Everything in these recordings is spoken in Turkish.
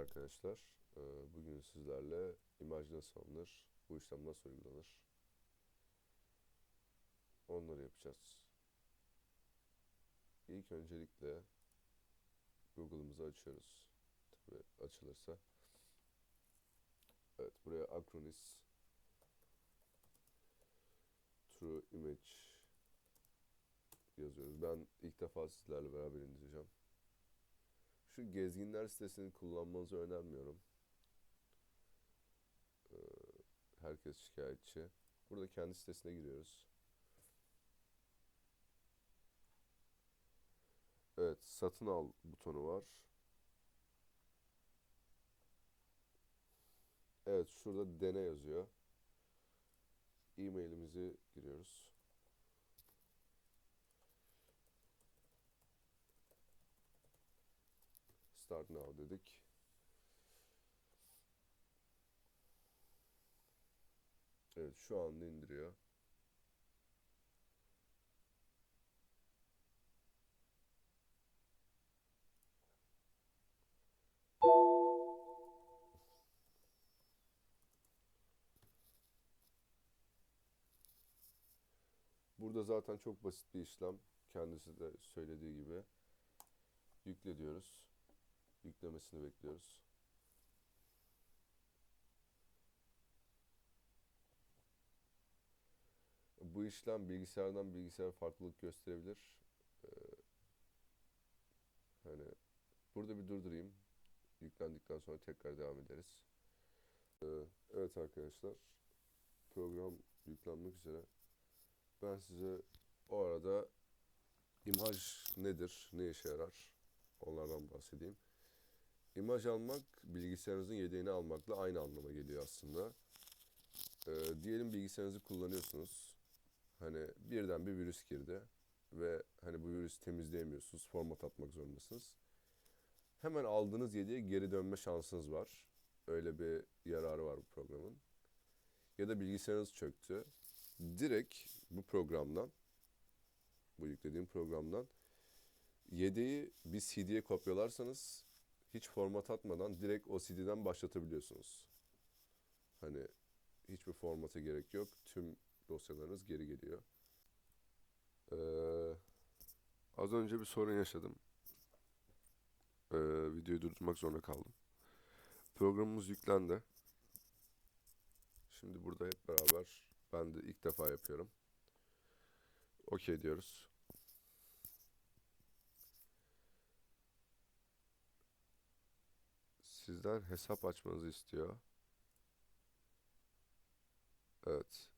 arkadaşlar. Ee, Bugün sizlerle imaj nasıl alınır, bu işlem nasıl uygulanır onları yapacağız. İlk öncelikle Google'ımızı açıyoruz. Tabii açılırsa. Evet buraya Acronis True Image yazıyoruz. Ben ilk defa sizlerle beraber indireceğim. Şu gezginler sitesini kullanmanızı önermiyorum. Ee, herkes şikayetçi. Burada kendi sitesine giriyoruz. Evet, satın al butonu var. Evet, şurada dene yazıyor. E-mailimizi giriyoruz. Start now dedik. Evet şu anda indiriyor. Burada zaten çok basit bir işlem. Kendisi de söylediği gibi. Yükle diyoruz. Yüklemesini bekliyoruz. Bu işlem bilgisayardan bilgisayara farklılık gösterebilir. Ee, hani burada bir durdurayım. Yüklendikten sonra tekrar devam ederiz. Ee, evet arkadaşlar. Program yüklenmek üzere. Ben size o arada imaj nedir, ne işe yarar onlardan bahsedeyim. İmaj almak bilgisayarınızın yedeğini almakla aynı anlama geliyor aslında. Ee, diyelim bilgisayarınızı kullanıyorsunuz. Hani birden bir virüs girdi ve hani bu virüsü temizleyemiyorsunuz, format atmak zorundasınız. Hemen aldığınız yedeğe geri dönme şansınız var. Öyle bir yararı var bu programın. Ya da bilgisayarınız çöktü. Direkt bu programdan, bu yüklediğim programdan yedeği bir CD'ye kopyalarsanız hiç format atmadan direkt o CD'den başlatabiliyorsunuz. Hani hiçbir formata gerek yok. Tüm dosyalarınız geri geliyor. Ee, az önce bir sorun yaşadım. Ee, videoyu durdurmak zorunda kaldım. Programımız yüklendi. Şimdi burada hep beraber ben de ilk defa yapıyorum. Okey diyoruz. Sizden hesap açmanızı istiyor. Evet.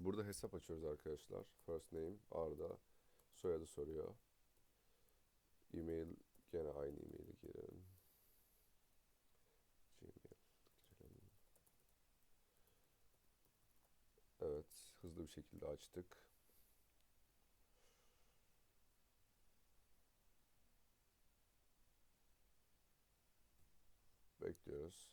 Burada hesap açıyoruz arkadaşlar. First name Arda. Soyadı soruyor. E-mail gene aynı e-maili girelim. Gmail girelim. Evet, hızlı bir şekilde açtık. Bekliyoruz.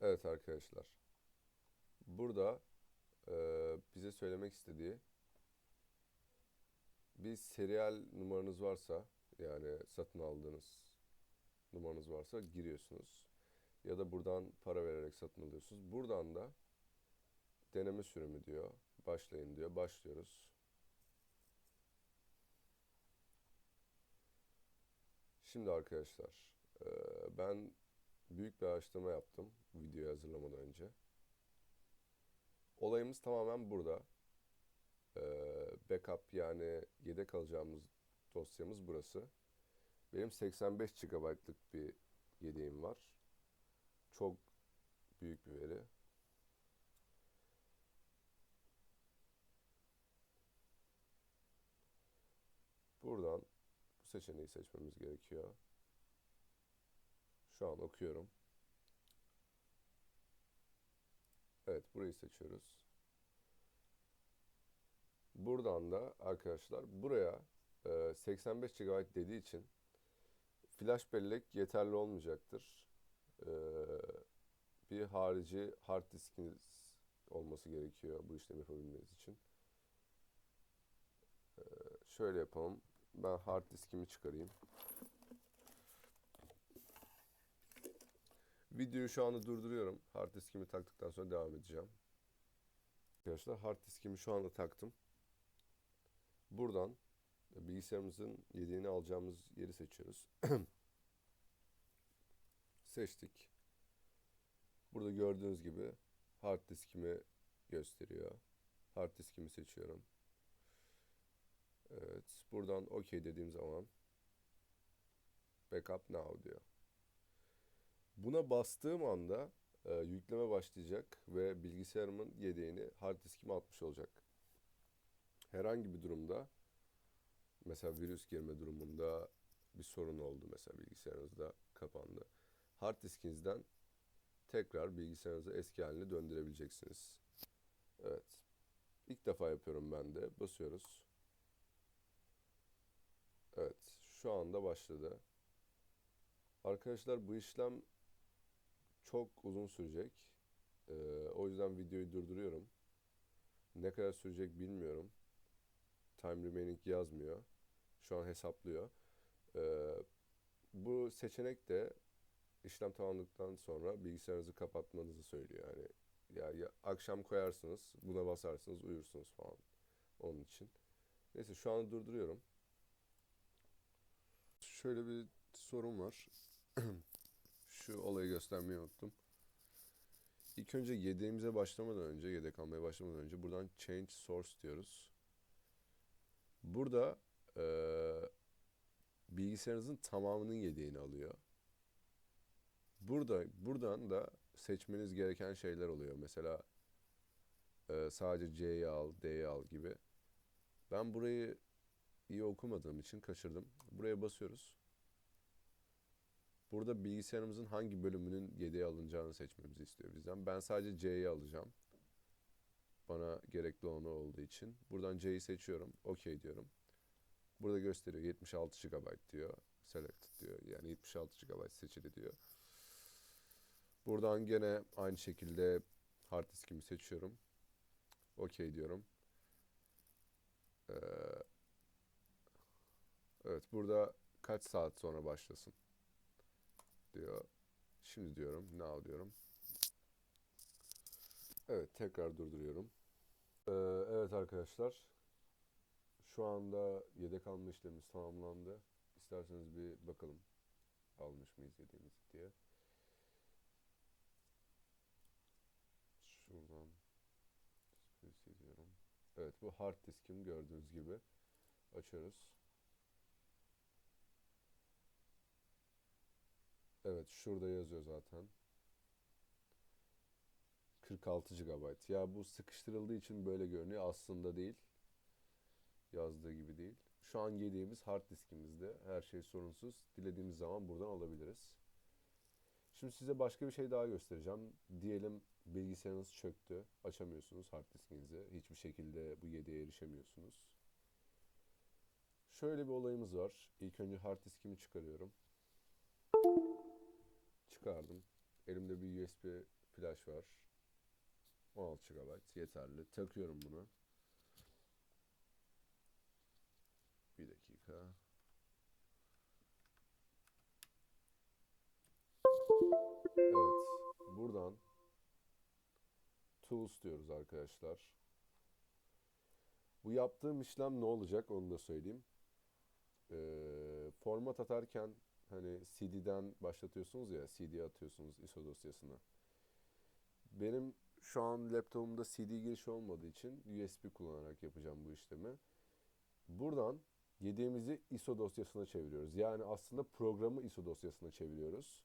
Evet arkadaşlar. Burada eee, bize söylemek istediği bir serial numaranız varsa yani satın aldığınız numaranız varsa giriyorsunuz. Ya da buradan para vererek satın alıyorsunuz. Buradan da deneme sürümü diyor. Başlayın diyor. Başlıyoruz. Şimdi arkadaşlar eee, ben büyük bir araştırma yaptım videoyu hazırlamadan önce. Olayımız tamamen burada. Ee, backup yani yedek alacağımız dosyamız burası. Benim 85 GB'lık bir yedeğim var. Çok büyük bir veri. Buradan bu seçeneği seçmemiz gerekiyor. Şu an okuyorum. Evet, burayı seçiyoruz. Buradan da arkadaşlar buraya e, 85 GB dediği için flash bellek yeterli olmayacaktır. E, bir harici hard diskiniz olması gerekiyor bu işlemi yapabilmeniz için. Ee, şöyle yapalım. Ben hard diskimi çıkarayım. Videoyu şu anda durduruyorum. Hard diskimi taktıktan sonra devam edeceğim. Arkadaşlar hard diskimi şu anda taktım. Buradan bilgisayarımızın yedeğini alacağımız yeri seçiyoruz. Seçtik. Burada gördüğünüz gibi hard diskimi gösteriyor. Hard diskimi seçiyorum. Buradan OK dediğim zaman backup now diyor. Buna bastığım anda e, yükleme başlayacak ve bilgisayarımın yedeğini hard diskime atmış olacak. Herhangi bir durumda mesela virüs girme durumunda bir sorun oldu mesela bilgisayarınızda kapandı. Hard diskinizden tekrar bilgisayarınızı eski haline döndürebileceksiniz. Evet. İlk defa yapıyorum ben de. Basıyoruz. Evet. Şu anda başladı. Arkadaşlar bu işlem çok uzun sürecek. Ee, o yüzden videoyu durduruyorum. Ne kadar sürecek bilmiyorum. Time remaining yazmıyor. Şu an hesaplıyor. Ee, bu seçenek de işlem tamamladıktan sonra bilgisayarınızı kapatmanızı söylüyor. Yani ya, ya akşam koyarsınız, buna basarsınız, uyursunuz falan. Onun için. Neyse şu an durduruyorum. Şöyle bir sorun var. Şu olayı göstermeyi unuttum. İlk önce yedeğimize başlamadan önce, yedek almaya başlamadan önce buradan change source diyoruz. Burada eee bilgisayarınızın tamamının yedeğini alıyor. Burada buradan da seçmeniz gereken şeyler oluyor. Mesela e, sadece C'yi al, D'yi al gibi. Ben burayı iyi okumadığım için kaçırdım. Buraya basıyoruz. Burada bilgisayarımızın hangi bölümünün yedeğe alınacağını seçmemizi istiyor bizden. Ben sadece C'yi alacağım. Bana gerekli olan o olduğu için. Buradan C'yi seçiyorum. OK diyorum. Burada gösteriyor 76 GB diyor. Selected diyor. Yani 76 GB seçili diyor. Buradan gene aynı şekilde hard diskimi seçiyorum. OK diyorum. Ee, evet burada kaç saat sonra başlasın diyor. Şimdi diyorum now diyorum. Evet tekrar durduruyorum. Ee, evet arkadaşlar. Şu anda yedek alma işlemimiz tamamlandı. İsterseniz bir bakalım almış mıyız yediğimizi diye. Şuradan diyorum. Evet bu hard diskim gördüğünüz gibi. Açıyoruz. Evet şurada yazıyor zaten. 46 GB. Ya bu sıkıştırıldığı için böyle görünüyor. Aslında değil. Yazdığı gibi değil. Şu an yediğimiz hard diskimizde. Her şey sorunsuz. Dilediğimiz zaman buradan alabiliriz. Şimdi size başka bir şey daha göstereceğim. Diyelim bilgisayarınız çöktü. Açamıyorsunuz hard diskinizi. Hiçbir şekilde bu yedeğe erişemiyorsunuz. Şöyle bir olayımız var. İlk önce hard diskimi çıkarıyorum. Çıkardım. Elimde bir USB flash var. 16 GB yeterli. Takıyorum bunu. Bir dakika. Evet. Buradan Tools diyoruz arkadaşlar. Bu yaptığım işlem ne olacak onu da söyleyeyim. Ee, format atarken hani CD'den başlatıyorsunuz ya CD atıyorsunuz ISO dosyasına. Benim şu an laptopumda CD girişi olmadığı için USB kullanarak yapacağım bu işlemi. Buradan yediğimizi ISO dosyasına çeviriyoruz. Yani aslında programı ISO dosyasına çeviriyoruz.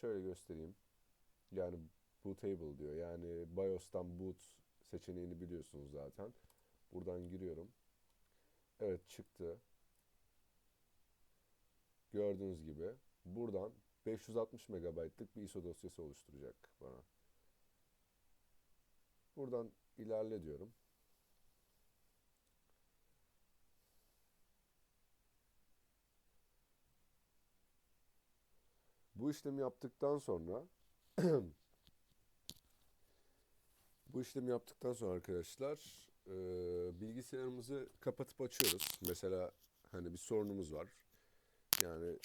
Şöyle göstereyim. Yani bootable diyor. Yani BIOS'tan boot seçeneğini biliyorsunuz zaten. Buradan giriyorum. Evet çıktı. Gördüğünüz gibi buradan 560 MB'lık bir ISO dosyası oluşturacak bana. Buradan ilerle diyorum. Bu işlemi yaptıktan sonra bu işlemi yaptıktan sonra arkadaşlar e, bilgisayarımızı kapatıp açıyoruz. Mesela hani bir sorunumuz var. Yani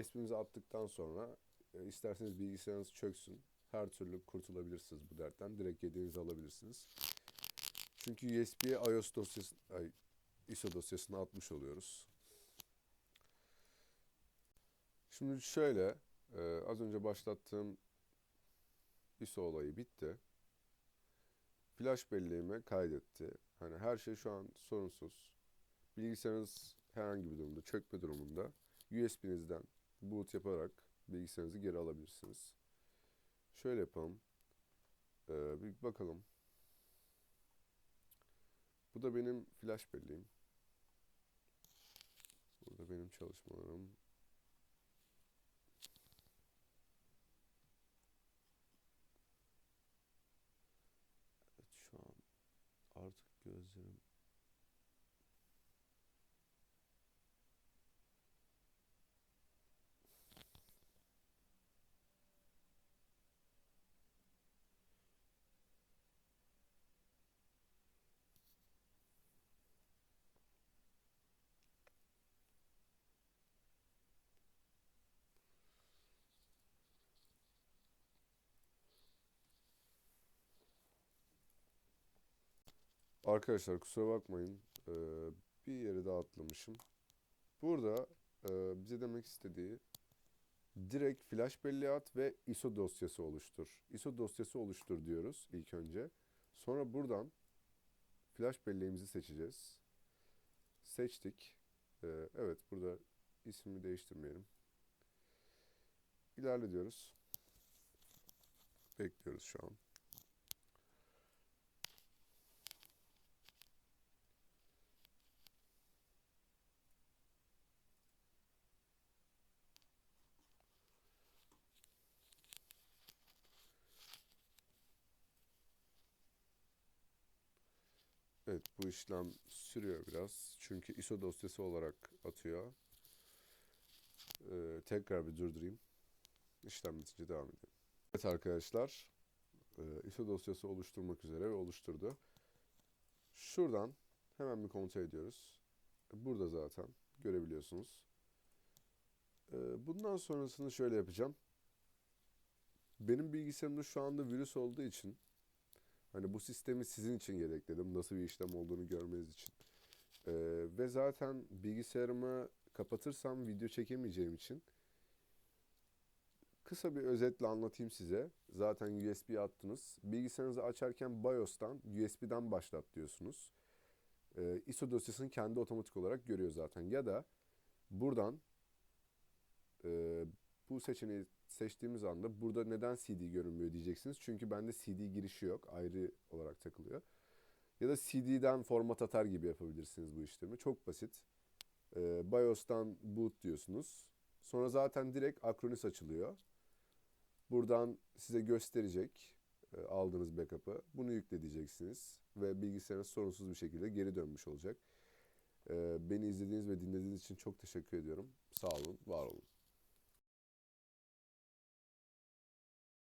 USB'mizi attıktan sonra e, isterseniz bilgisayarınız çöksün. Her türlü kurtulabilirsiniz bu dertten. Direkt yediğinizi alabilirsiniz. Çünkü USB'ye iOS dosyası, ay, ISO dosyasını atmış oluyoruz. Şimdi şöyle, e, az önce başlattığım ISO olayı bitti. Flash belleğime kaydetti. Hani her şey şu an sorunsuz. Bilgisayarınız herhangi bir durumda, çökme durumunda USB'nizden boot yaparak bilgisayarınızı geri alabilirsiniz. Şöyle yapalım. Ee, bir bakalım. Bu da benim flash belleğim. Burada benim çalışmalarım. Evet şu an artık gözlerim Arkadaşlar kusura bakmayın. Ee, bir yeri daha atlamışım. Burada e, bize demek istediği direkt flash belleğe at ve ISO dosyası oluştur. ISO dosyası oluştur diyoruz ilk önce. Sonra buradan flash belleğimizi seçeceğiz. Seçtik. Ee, evet burada ismini değiştirmeyelim. İlerle diyoruz. Bekliyoruz şu an. Evet bu işlem sürüyor biraz. Çünkü ISO dosyası olarak atıyor. Ee, tekrar bir durdurayım. İşlem bitince devam edelim. Evet arkadaşlar. e, ISO dosyası oluşturmak üzere ve oluşturdu. Şuradan hemen bir kontrol ediyoruz. Burada zaten görebiliyorsunuz. Ee, bundan sonrasını şöyle yapacağım. Benim bilgisayarımda şu anda virüs olduğu için Hani bu sistemi sizin için gerekledim. Nasıl bir işlem olduğunu görmeniz için. Ee, ve zaten bilgisayarımı kapatırsam video çekemeyeceğim için kısa bir özetle anlatayım size. Zaten USB attınız. Bilgisayarınızı açarken BIOS'tan USB'den başlat diyorsunuz. Ee, ISO dosyasını kendi otomatik olarak görüyor zaten. Ya da buradan e, bu seçeneği seçtiğimiz anda burada neden CD görünmüyor diyeceksiniz. Çünkü bende CD girişi yok. Ayrı olarak takılıyor. Ya da CD'den format atar gibi yapabilirsiniz bu işlemi. Çok basit. Ee, BIOS'tan boot diyorsunuz. Sonra zaten direkt Acronis açılıyor. Buradan size gösterecek e, aldığınız backup'ı. Bunu yükle diyeceksiniz. Ve bilgisayarınız sorunsuz bir şekilde geri dönmüş olacak. Ee, beni izlediğiniz ve dinlediğiniz için çok teşekkür ediyorum. Sağ olun, var olun.